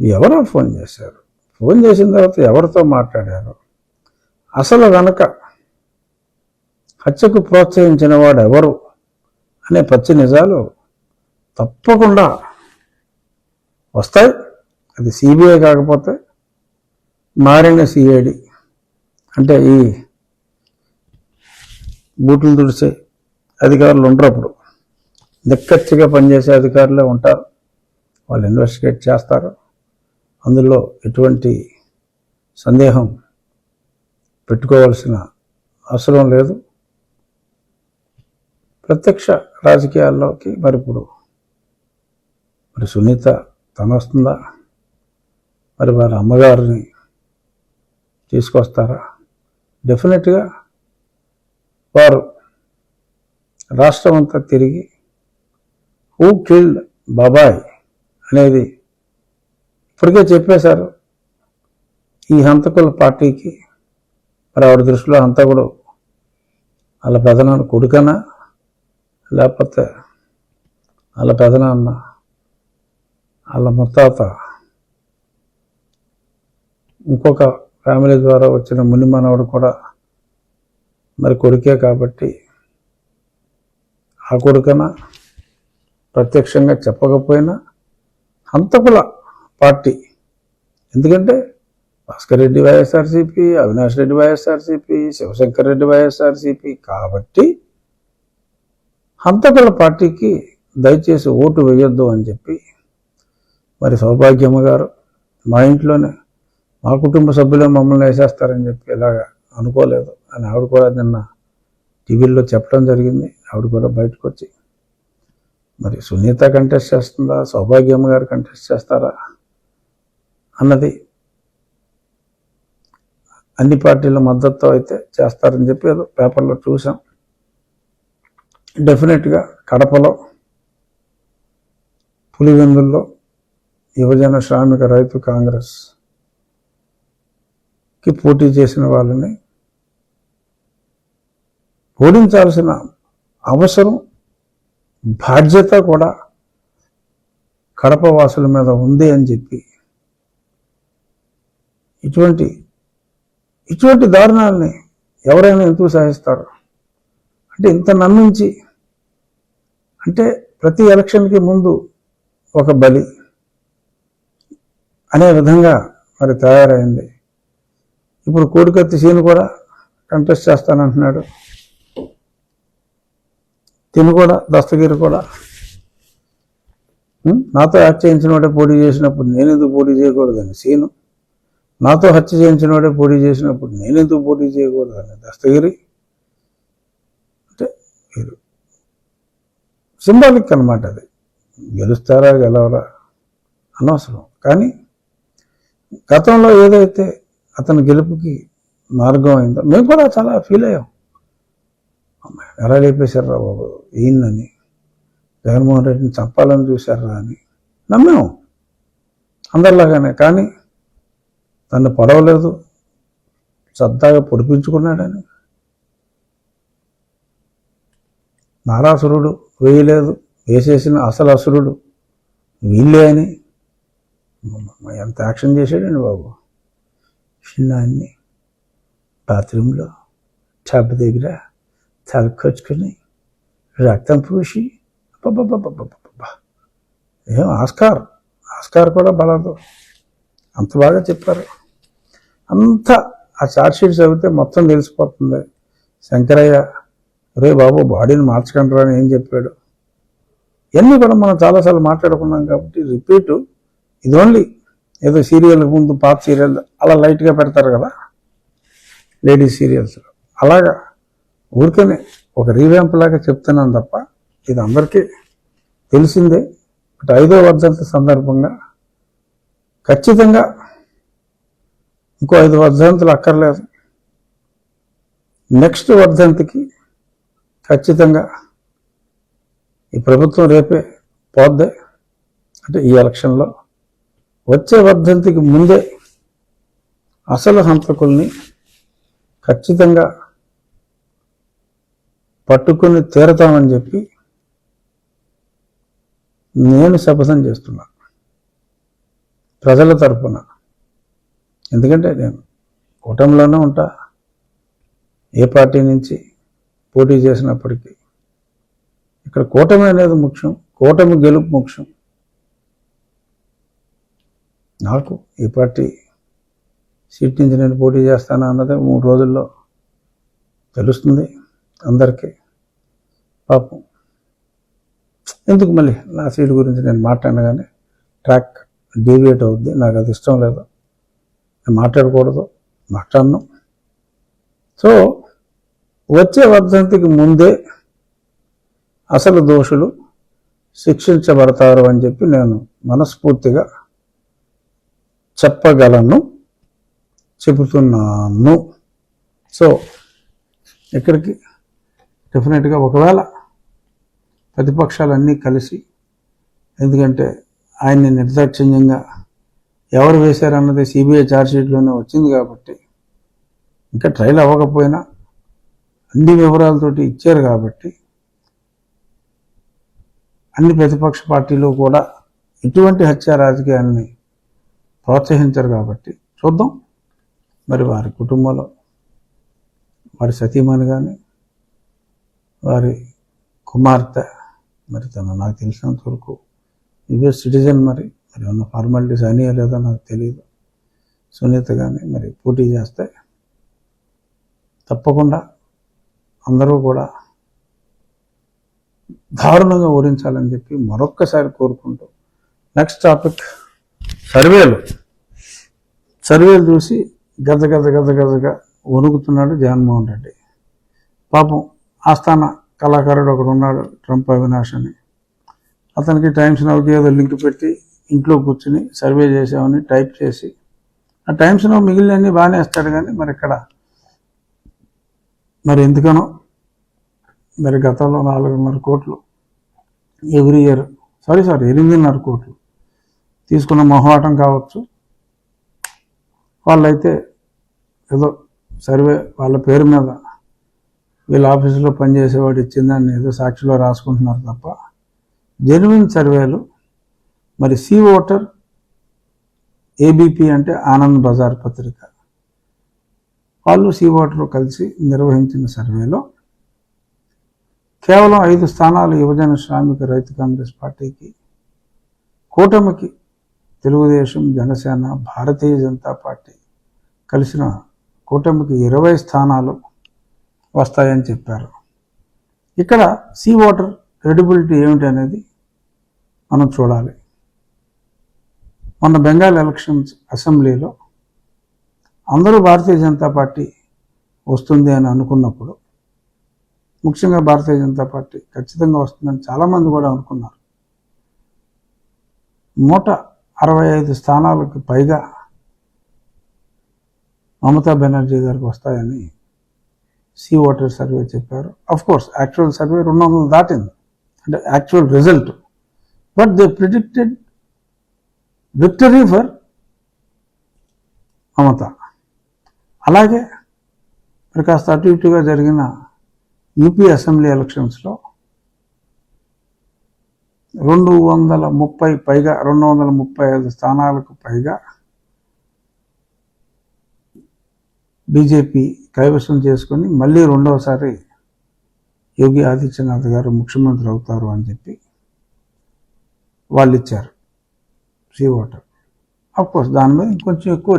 ఎవరో ఫోన్ చేశారు. ఫోన్ చేసిన తర్వాత ఎవరితో మాట్లాడారు? అసలు వెనక హత్యకు ప్రోత్సహించిన వాడు ఎవరు అనే పచ్చి నిజాలు తప్పకుండా వస్తాయి. అది సిబిఐ కాకపోతే మారిన సిఐడి. అంటే ఈ బూట్లు తుడిచే అధికారులు ఉండరు అప్పుడు. నిక్కచ్చిగా పనిచేసే అధికారులే ఉంటారు. వాళ్ళు ఇన్వెస్టిగేట్ చేస్తారు. అందులో ఎటువంటి సందేహం పెట్టుకోవాల్సిన అవసరం లేదు. ప్రత్యక్ష రాజకీయాల్లోకి మరి ఇప్పుడు మరి సునీత తన వస్తుందా? మరి వారి అమ్మగారిని తీసుకొస్తారా? డెఫినెట్గా వారు రాష్ట్రం అంతా తిరిగి హూ కిల్డ్ బాబాయ్ అనేది ఇప్పటికే చెప్పేశారు. ఈ హంతకుల పార్టీకి మరి ఆవిడ దృష్టిలో హంతకుడు వాళ్ళ పెదనాన్న కొడుకనా? లేకపోతే వాళ్ళ పెదనాన్న వాళ్ళ ముత్తాత? ఇంకొక ఫ్యామిలీ ద్వారా వచ్చిన ముని మనవడు కూడా మరి కొడుకే కాబట్టి ఆ కొడుకన? ప్రత్యక్షంగా చెప్పకపోయినా హంతకుల పార్టీ. ఎందుకంటే భాస్కర్ రెడ్డి వైఎస్ఆర్సీపీ అవినాష్ రెడ్డి వైఎస్ఆర్సీపీ శివశంకర్ రెడ్డి వైఎస్ఆర్సీపీ కాబట్టి హంతకుల పార్టీకి దయచేసి ఓటు వేయొద్దు అని చెప్పి మరి సౌభాగ్యమ్మ గారు మా ఇంట్లోనే మా కుటుంబ సభ్యులే మమ్మల్ని వేసేస్తారని చెప్పి ఇలాగా అనుకోలేదు. అని ఆవిడ కూడా నిన్న టీవీల్లో చెప్పడం జరిగింది. ఆవిడ కూడా బయటకు వచ్చి మరి సునీత కంటెస్ట్ చేస్తుందా? సౌభాగ్యమ్మ గారు కంటెస్ట్ చేస్తారా? అన్నది అన్ని పార్టీల మద్దతు అయితే చేస్తారని చెప్పి ఏదో పేపర్లో చూసాం డెఫినెట్గా కడపలో పులివెందుల్లో యువజన శ్రామిక రైతు కాంగ్రెస్కి పోటీ చేసిన వాళ్ళని ఓడించాల్సిన అవసరం బాధ్యత కూడా కడప వాసుల మీద ఉంది అని చెప్పి ఇటువంటి ఇటువంటి దారుణాలని ఎవరైనా ఎందుకు సహిస్తారు? అంటే ఇంత నమ్మించి అంటే ప్రతి ఎలక్షన్కి ముందు ఒక బలి అనే విధంగా మరి తయారైంది. ఇప్పుడు కోడికత్తి సీను కూడా కంటెస్ట్ చేస్తానంటున్నాడు. తిను కూడా దస్తగిరి కూడా. నాతో యాక్ట్ చేయించిన వాడే పోటీ చేసినప్పుడు నేను ఎందుకు పోటీ చేయకూడదని? సీను? నాతో హత్య చేయించిన వాడే పోటీ చేసినప్పుడు నేనెందుకు పోటీ చేయకూడదని దస్తగిరి. అంటే మీరు సింబాలిక్ అనమాట అది. గెలుస్తారా గెలవరా? అనవసరం. కానీ గతంలో ఏదైతే అతని గెలుపుకి మార్గం అయిందో మేము కూడా చాలా ఫీల్ అయ్యాం. ఎలా లేపేశారా బాబు? ఈయనని. జగన్మోహన్ రెడ్డిని చంపాలని చూశారా అని. నమ్మాము అందరిలాగానే. కానీ తను పడవలేదు. సరదాగా పొడిపించుకున్నాడని నారాసురుడు వేయలేదు. వేసేసిన అసలు అసురుడు వీళ్ళే అని. ఎంత యాక్షన్ చేశాడండి బాబు. చిన్నాన్ని బాత్రూంలో టబ్ దగ్గర తలకొచ్చుకొని రక్తం పూసి ఏం ఆస్కార్? ఆస్కార్ కూడా బలదు. అంత బాగా చెప్పారు. అంత ఆ చార్జ్షీట్ చదివితే మొత్తం తెలిసిపోతుంది. శంకరయ్య రే బాబు బాడీని మార్చకండి అని ఏం చెప్పాడు. ఇవన్నీ కూడా మనం చాలాసార్లు మాట్లాడుకున్నాం కాబట్టి రిపీట్ ఇది ఓన్లీ ఏదో సీరియల్ ముందు పాత సీరియల్ అలా లైట్గా పెడతారు కదా లేడీస్ సీరియల్స్. అలాగా ఊరికనే ఒక రీవ్యాంప్ లాగా చెప్తున్నాను తప్ప ఇది అందరికీ తెలిసిందే. బట్ ఐదో వర్ధంతి సందర్భంగా ఖచ్చితంగా ఇంకో ఐదు వర్ధంతులు అక్కర్లేదు. నెక్స్ట్ వర్ధంతికి ఖచ్చితంగా ఈ ప్రభుత్వం రేపే పోద్దే. అంటే ఈ ఎలక్షన్లో వచ్చే వర్ధంతికి ముందే అసలు హంతకుల్ని ఖచ్చితంగా పట్టుకుని తీరతామని చెప్పి నేను శపథం చేస్తున్నాను. ప్రజల తరపున. ఎందుకంటే నేను కూటమిలోనే ఉంటా. ఏ పార్టీ నుంచి పోటీ చేసినప్పటికీ ఇక్కడ కూటమి అనేది ముఖ్యం కూటమి గెలుపు ముఖ్యం. నాకు ఈ పార్టీ సీట్ నుంచి నేను పోటీ చేస్తాను అన్నది మూడు రోజుల్లో తెలుస్తుంది అందరికీ. పాపం. ఎందుకు మళ్ళీ నా సీట్ గురించి నేను మాట్లాడిన కానీ ట్రాక్ డీవియేట్ అవుద్ది. నాకు అది ఇష్టం లేదు. నేను మాట్లాడకూడదు. మాట్లాడను. సో వచ్చే వర్ధంతికి ముందే అసలు దోషులు శిక్షించబడతారు అని చెప్పి నేను మనస్ఫూర్తిగా చెప్పగలను చెబుతున్నాను. సో ఇక్కడికి డెఫినెట్గా ఒకవేళ ప్రతిపక్షాలన్నీ కలిసి ఎందుకంటే ఆయన్ని నిర్దాక్షిణ్యంగా ఎవరు వేశారన్నది సిబిఐ ఛార్జ్షీట్లోనే వచ్చింది కాబట్టి. ఇంకా ట్రయల్ అవ్వకపోయినా అన్ని వివరాలతోటి ఇచ్చారు కాబట్టి అన్ని ప్రతిపక్ష పార్టీలు కూడా ఇటువంటి హత్య రాజకీయాన్ని ప్రోత్సహించరు కాబట్టి చూద్దాం. మరి వారి కుటుంబంలో వారి సతీమణి కానీ వారి కుమార్తె మరి తను నాకు తెలిసినంత వరకు యుఎస్ సిటిజన్ మరి. మరి ఉన్న ఫార్మాలిటీస్ అయినాయో లేదో నాకు తెలియదు సునీత కానీ మరి పోటీ చేస్తే తప్పకుండా అందరూ కూడా దారుణంగా ఓడించాలని చెప్పి మరొక్కసారి కోరుకుంటూ నెక్స్ట్ టాపిక్ సర్వేలు. సర్వేలు చూసి గజ గజ గజ గజగా వణుకుతున్నాడు జగన్మోహన్ రెడ్డి. పాపం ఆస్థాన కళాకారుడు ఒకడు ఉన్నాడు ట్రంప్ అవినాష్ అని. అతనికి టైమ్స్ నవ్వుకి ఏదో లింక్ పెట్టి ఇంట్లో కూర్చుని సర్వే చేసామని టైప్ చేసి ఆ టైమ్స్ నవ్వు మిగిలినన్నీ బాగానే వేస్తాడు కానీ మరి ఇక్కడ మరి ఎందుకనో? మరి గతంలో నాలుగున్నర కోట్లు. ఎవ్రీ ఇయర్ సారీ సారీ ఎనిమిదిన్నర కోట్లు. తీసుకున్న మొహమాటం కావచ్చు. వాళ్ళైతే ఏదో సర్వే వాళ్ళ పేరు మీద వీళ్ళ ఆఫీసులో పనిచేసేవాడు ఇచ్చిందని ఏదో సాక్షిలో రాసుకుంటున్నారు తప్ప జెన్యున్ సర్వేలు మరి సి ఓటర్ ఏబిపి అంటే ఆనంద్ బజార్ పత్రిక. వాళ్ళు సి ఓటర్ కలిసి నిర్వహించిన సర్వేలో కేవలం ఐదు స్థానాలు యువజన శ్రామిక రైతు కాంగ్రెస్ పార్టీకి కూటమికి తెలుగుదేశం జనసేన భారతీయ జనతా పార్టీ కలిసిన కూటమికి ఇరవై స్థానాలు వస్తాయని చెప్పారు. ఇక్కడ సీ ఓటర్ క్రెడిబిలిటీ ఏమిటి అనేది మనం చూడాలి. మొన్న బెంగాల్ ఎలక్షన్స్ అసెంబ్లీలో అందరూ భారతీయ జనతా పార్టీ వస్తుంది అని అనుకున్నప్పుడు ముఖ్యంగా భారతీయ జనతా పార్టీ ఖచ్చితంగా వస్తుందని చాలామంది కూడా అనుకున్నారు. నూట అరవై ఐదు స్థానాలకు పైగా మమతా బెనర్జీ గారికి వస్తాయని సి ఓటర్ సర్వే చెప్పారు. అఫ్ కోర్స్ యాక్చువల్ సర్వే రెండు వందలు దాటింది. అంటే actual result but they predicted victory for Mamata అలాగే మరి కాస్త అటు ఇటుగా జరిగిన యూపీ అసెంబ్లీ ఎలక్షన్స్లో రెండు వందల ముప్పై పైగా రెండు వందల ముప్పై ఐదు స్థానాలకు పైగా బీజేపీ కైవసం చేసుకొని మళ్ళీ రెండవసారి యోగి ఆదిత్యనాథ్ గారు ముఖ్యమంత్రి అవుతారు అని చెప్పి వాళ్ళు ఇచ్చారు సీ ఓటర్. అఫ్కోర్స్ దాని మీద ఇంకొంచెం ఎక్కువ